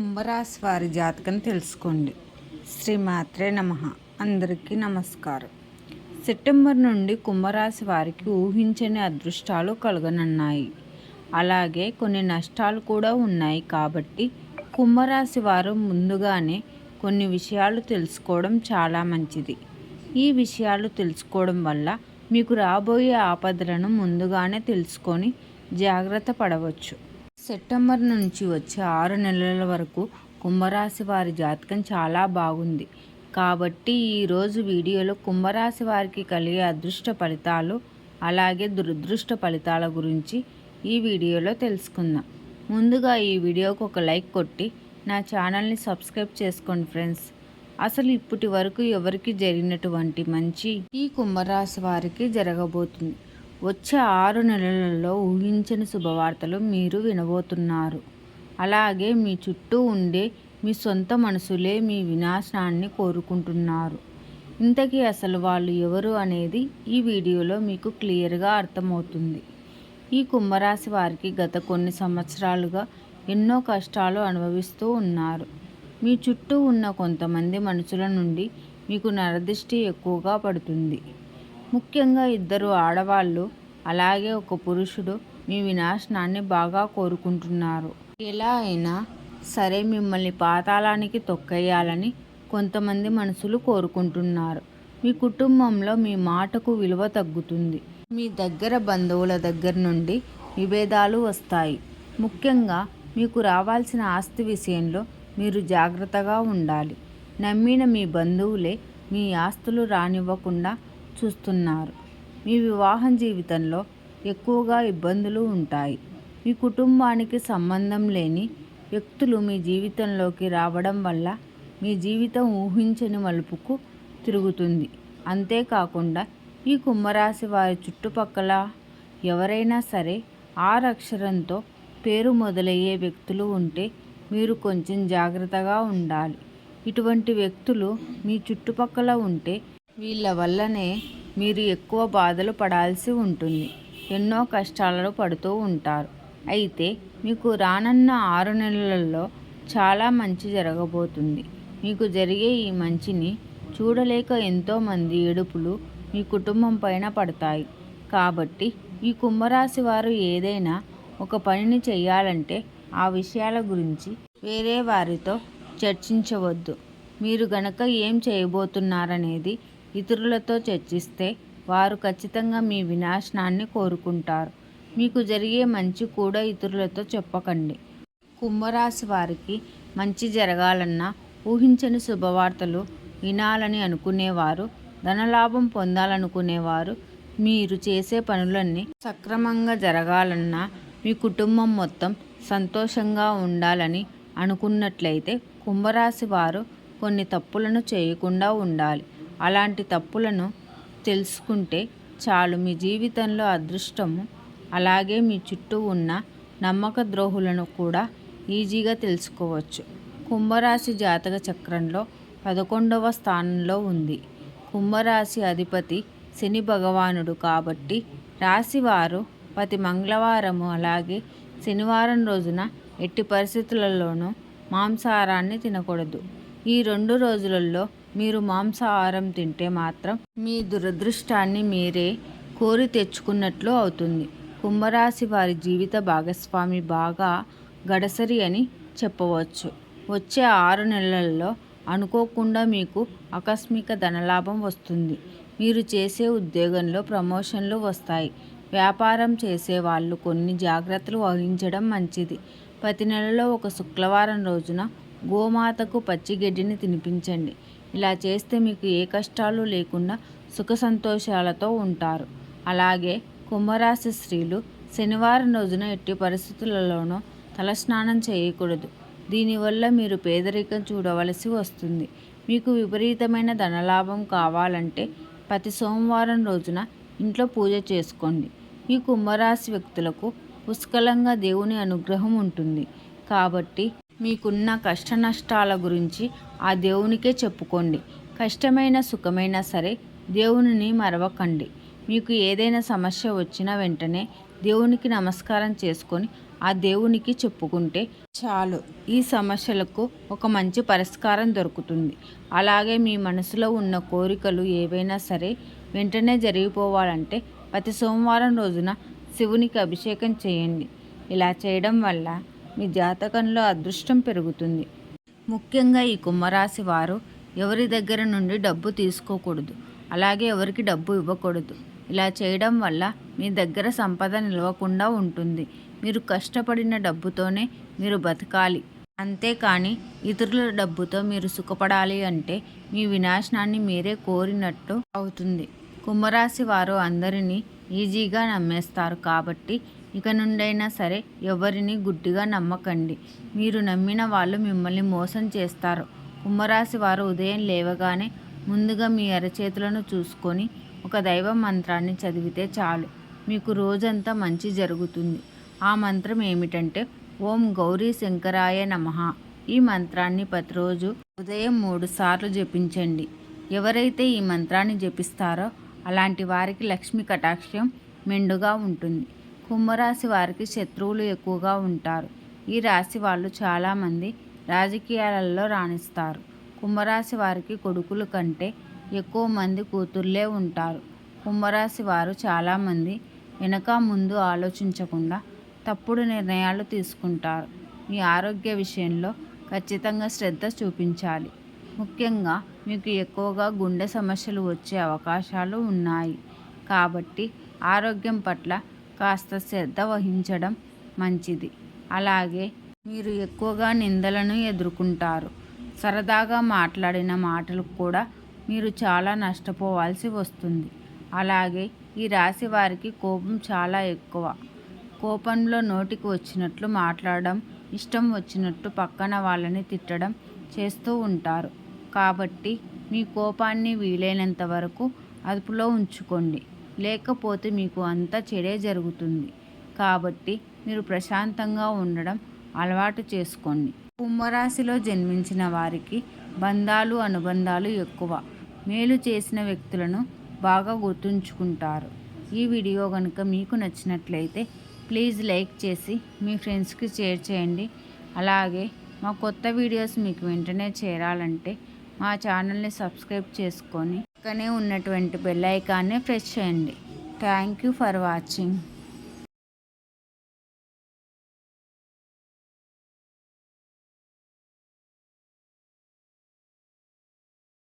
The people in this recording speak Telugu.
కుంభరాశి వారి జాతకం తెలుసుకోండి. శ్రీ మాత్రే నమ. అందరికీ నమస్కారం. సెప్టెంబర్ నుండి కుంభరాశి వారికి ఊహించని అదృష్టాలు కలగనున్నాయి. అలాగే కొన్ని నష్టాలు కూడా ఉన్నాయి కాబట్టి కుంభరాశి వారు ముందుగానే కొన్ని విషయాలు తెలుసుకోవడం చాలా మంచిది. ఈ విషయాలు తెలుసుకోవడం వల్ల మీకు రాబోయే ఆపదలను ముందుగానే తెలుసుకొని జాగ్రత్త పడవచ్చు. సెప్టెంబర్ నుంచి వచ్చే ఆరు నెలల వరకు కుంభరాశి వారి జాతకం చాలా బాగుంది. కాబట్టి ఈరోజు వీడియోలో కుంభరాశి వారికి కలిగే అదృష్ట ఫలితాలు అలాగే దురదృష్ట ఫలితాల గురించి ఈ వీడియోలో తెలుసుకుందాం. ముందుగా ఈ వీడియోకు ఒక లైక్ కొట్టి నా ఛానల్ని సబ్స్క్రైబ్ చేసుకోండి ఫ్రెండ్స్. అసలు ఇప్పటి వరకు ఎవరికి జరిగినటువంటి మంచి ఈ కుంభరాశి వారికి జరగబోతుంది. వచ్చే ఆరు నెలలలో ఊహించని శుభవార్తలు మీరు వినబోతున్నారు. అలాగే మీ చుట్టూ ఉండే మీ సొంత మనసులే మీ వినాశనాన్ని కోరుకుంటున్నారు. ఇంతకీ అసలు వాళ్ళు ఎవరు అనేది ఈ వీడియోలో మీకు క్లియర్గా అర్థమవుతుంది. ఈ కుంభరాశి వారికి గత కొన్ని సంవత్సరాలుగా ఎన్నో కష్టాలు అనుభవిస్తూ ఉన్నారు. మీ చుట్టూ ఉన్న కొంతమంది మనుషుల నుండి మీకు నరదృష్టి ఎక్కువగా పడుతుంది. ముఖ్యంగా ఇద్దరు ఆడవాళ్ళు అలాగే ఒక పురుషుడు మీ వినాశనాన్ని బాగా కోరుకుంటున్నారు. ఎలా అయినా సరే మిమ్మల్ని పాతాళానికి తొక్కేయాలని కొంతమంది మనుషులు కోరుకుంటున్నారు. మీ కుటుంబంలో మీ మాటకు విలువ తగ్గుతుంది. మీ దగ్గర బంధువుల దగ్గర నుండి విభేదాలు వస్తాయి. ముఖ్యంగా మీకు రావాల్సిన ఆస్తి విషయంలో మీరు జాగ్రత్తగా ఉండాలి. నమ్మిన మీ బంధువులే మీ ఆస్తులు రానివ్వకుండా చూస్తున్నారు. మీ వివాహం జీవితంలో ఎక్కువగా ఇబ్బందులు ఉంటాయి. మీ కుటుంబానికి సంబంధం లేని వ్యక్తులు మీ జీవితంలోకి రావడం వల్ల మీ జీవితం ఊహించని మలుపుకు తిరుగుతుంది. అంతేకాకుండా ఈ కుంభరాశి వారి చుట్టుపక్కల ఎవరైనా సరే ఆరు అక్షరంతో పేరు మొదలయ్యే వ్యక్తులు ఉంటే మీరు కొంచెం జాగ్రత్తగా ఉండాలి. ఇటువంటి వ్యక్తులు మీ చుట్టుపక్కల ఉంటే వీళ్ళ వల్లనే మీరు ఎక్కువ బాధలు పడాల్సి ఉంటుంది. ఎన్నో కష్టాలను పడుతూ ఉంటారు. అయితే మీకు రానున్న ఆరు నెలలలో చాలా మంచి జరగబోతుంది. మీకు జరిగే ఈ మంచిని చూడలేక ఎంతోమంది ఏడుపులు మీ కుటుంబం పైన పడతాయి. కాబట్టి ఈ కుంభరాశి వారు ఏదైనా ఒక పనిని చేయాలంటే ఆ విషయాల గురించి వేరే వారితో చర్చించవద్దు. మీరు గనక ఏం చేయబోతున్నారనేది ఇతరులతో చర్చిస్తే వారు ఖచ్చితంగా మీ వినాశనాన్ని కోరుకుంటారు. మీకు జరిగే మంచి కూడా ఇతరులతో చెప్పకండి. కుంభరాశి వారికి మంచి జరగాలన్నా ఊహించని శుభవార్తలు వినాలని అనుకునేవారు ధనలాభం పొందాలనుకునేవారు మీరు చేసే పనులన్నీ సక్రమంగా జరగాలన్నా మీ కుటుంబం మొత్తం సంతోషంగా ఉండాలని అనుకున్నట్లయితే కుంభరాశి వారు కొన్ని తప్పులను చేయకుండా ఉండాలి. అలాంటి తప్పులను తెలుసుకుంటే చాలు మీ జీవితంలో అదృష్టము అలాగే మీ చుట్టూ ఉన్న నమ్మక ద్రోహులను కూడా ఈజీగా తెలుసుకోవచ్చు. కుంభరాశి జాతక చక్రంలో పదకొండవ స్థానంలో ఉంది. కుంభరాశి అధిపతి శని భగవానుడు కాబట్టి రాశివారు ప్రతి మంగళవారము అలాగే శనివారం రోజున ఎట్టి పరిస్థితులలోనూ మాంసాహారాన్ని తినకూడదు. ఈ రెండు రోజులలో మీరు మాంసాహారం తింటే మాత్రం మీ దురదృష్టాన్ని మీరే కోరి తెచ్చుకున్నట్లు అవుతుంది. కుంభరాశి వారి జీవిత భాగస్వామి బాగా గడసరి అని చెప్పవచ్చు. వచ్చే ఆరు నెలల్లో అనుకోకుండా మీకు ఆకస్మిక ధనలాభం వస్తుంది. మీరు చేసే ఉద్యోగంలో ప్రమోషన్లు వస్తాయి. వ్యాపారం చేసే వాళ్ళు కొన్ని జాగ్రత్తలు వహించడం మంచిది. ప్రతి నెలలో ఒక శుక్రవారం రోజున గోమాతకు పచ్చిగడ్డిని తినిపించండి. ఇలా చేస్తే మీకు ఏ కష్టాలు లేకుండా సుఖ సంతోషాలతో ఉంటారు. అలాగే కుంభరాశి స్త్రీలు శనివారం రోజున ఎట్టి పరిస్థితులలోనూ తలస్నానం చేయకూడదు. దీనివల్ల మీరు పేదరికం చూడవలసి వస్తుంది. మీకు విపరీతమైన ధనలాభం కావాలంటే ప్రతి సోమవారం రోజున ఇంట్లో పూజ చేసుకోండి. ఈ కుంభరాశి వ్యక్తులకు పుష్కలంగా దేవుని అనుగ్రహం ఉంటుంది. కాబట్టి మీకున్న కష్ట నష్టాల గురించి ఆ దేవునికే చెప్పుకోండి. కష్టమైన సుఖమైన సరే దేవునిని మరవకండి. మీకు ఏదైనా సమస్య వచ్చిన వెంటనే దేవునికి నమస్కారం చేసుకొని ఆ దేవునికి చెప్పుకుంటే చాలు. ఈ సమస్యలకు ఒక మంచి పరిష్కారం దొరుకుతుంది. అలాగే మీ మనసులో ఉన్న కోరికలు ఏవైనా సరే వెంటనే జరిగిపోవాలంటే ప్రతి సోమవారం రోజున శివునికి అభిషేకం చేయండి. ఇలా చేయడం వల్ల మీ జాతకంలో అదృష్టం పెరుగుతుంది. ముఖ్యంగా ఈ కుంభరాశి వారు ఎవరి దగ్గర నుండి డబ్బు తీసుకోకూడదు. అలాగే ఎవరికి డబ్బు ఇవ్వకూడదు. ఇలా చేయడం వల్ల మీ దగ్గర సంపద నిలవకుండా ఉంటుంది. మీరు కష్టపడిన డబ్బుతోనే మీరు బతకాలి. అంతేకాని ఇతరుల డబ్బుతో మీరు సుఖపడాలి అంటే మీ వినాశనాన్ని మీరే కోరినట్టు అవుతుంది. కుంభరాశి వారు అందరినీ ఈజీగా నమ్మేస్తారు కాబట్టి ఇక నుండైనా సరే ఎవరిని గుడ్డిగా నమ్మకండి. మీరు నమ్మిన వాళ్ళు మిమ్మల్ని మోసం చేస్తారు. కుంభరాశి వారు ఉదయం లేవగానే ముందుగా మీ అరచేతులను చూసుకొని ఒక దైవ మంత్రాన్ని చదివితే చాలు. మీకు రోజంతా మంచి జరుగుతుంది. ఆ మంత్రం ఏమిటంటే ఓం గౌరీ శంకరాయ నమః. ఈ మంత్రాన్ని ప్రతిరోజు ఉదయం మూడు సార్లు జపించండి. ఎవరైతే ఈ మంత్రాన్ని జపిస్తారో అలాంటి వారికి లక్ష్మి కటాక్షం మెండుగా ఉంటుంది. కుంభరాశి వారికి శత్రువులు ఎక్కువగా ఉంటారు. ఈ రాశి వాళ్ళు చాలామంది రాజకీయాలలో రాణిస్తారు. కుంభరాశి వారికి కొడుకుల కంటే ఎక్కువ మంది కూతుర్లే ఉంటారు. కుంభరాశి వారు చాలామంది వెనక ముందు ఆలోచించకుండా తప్పుడు నిర్ణయాలు తీసుకుంటారు. మీ ఆరోగ్య విషయంలో ఖచ్చితంగా శ్రద్ధ చూపించాలి. ముఖ్యంగా మీకు ఎక్కువగా గుండె సమస్యలు వచ్చే అవకాశాలు ఉన్నాయి. కాబట్టి ఆరోగ్యం పట్ల కాస్త శ్రద్ధ వహించడం మంచిది. అలాగే మీరు ఎక్కువగా నిందలను ఎదుర్కొంటారు. సరదాగా మాట్లాడిన మాటలు కూడా మీరు చాలా నష్టపోవాల్సి వస్తుంది. అలాగే ఈ రాశి వారికి కోపం చాలా ఎక్కువ. కోపంలో నోటికి వచ్చినట్లు మాట్లాడడం ఇష్టం వచ్చినట్టు పక్కన వాళ్ళని తిట్టడం చేస్తూ ఉంటారు. కాబట్టి మీ కోపాన్ని వీలైనంత వరకు అదుపులో ఉంచుకోండి. లేకపోతే మీకు అంతా చెడే జరుగుతుంది. కాబట్టి మీరు ప్రశాంతంగా ఉండడం అలవాటు చేసుకోండి. కుంభరాశిలో జన్మించిన వారికి బంధాలు అనుబంధాలు ఎక్కువ. మేలు చేసిన వ్యక్తులను బాగా గుర్తుంచుకుంటారు. ఈ వీడియో కనుక మీకు నచ్చినట్లయితే ప్లీజ్ లైక్ చేసి మీ ఫ్రెండ్స్కి షేర్ చేయండి. అలాగే మా కొత్త వీడియోస్ మీకు వెంటనే చేరాలంటే మా ఛానల్ని సబ్స్క్రైబ్ చేసుకొని పక్కనే ఉన్నటువంటి బెల్ ఐకాన్ని ప్రెస్ చేయండి. Thank you for watching.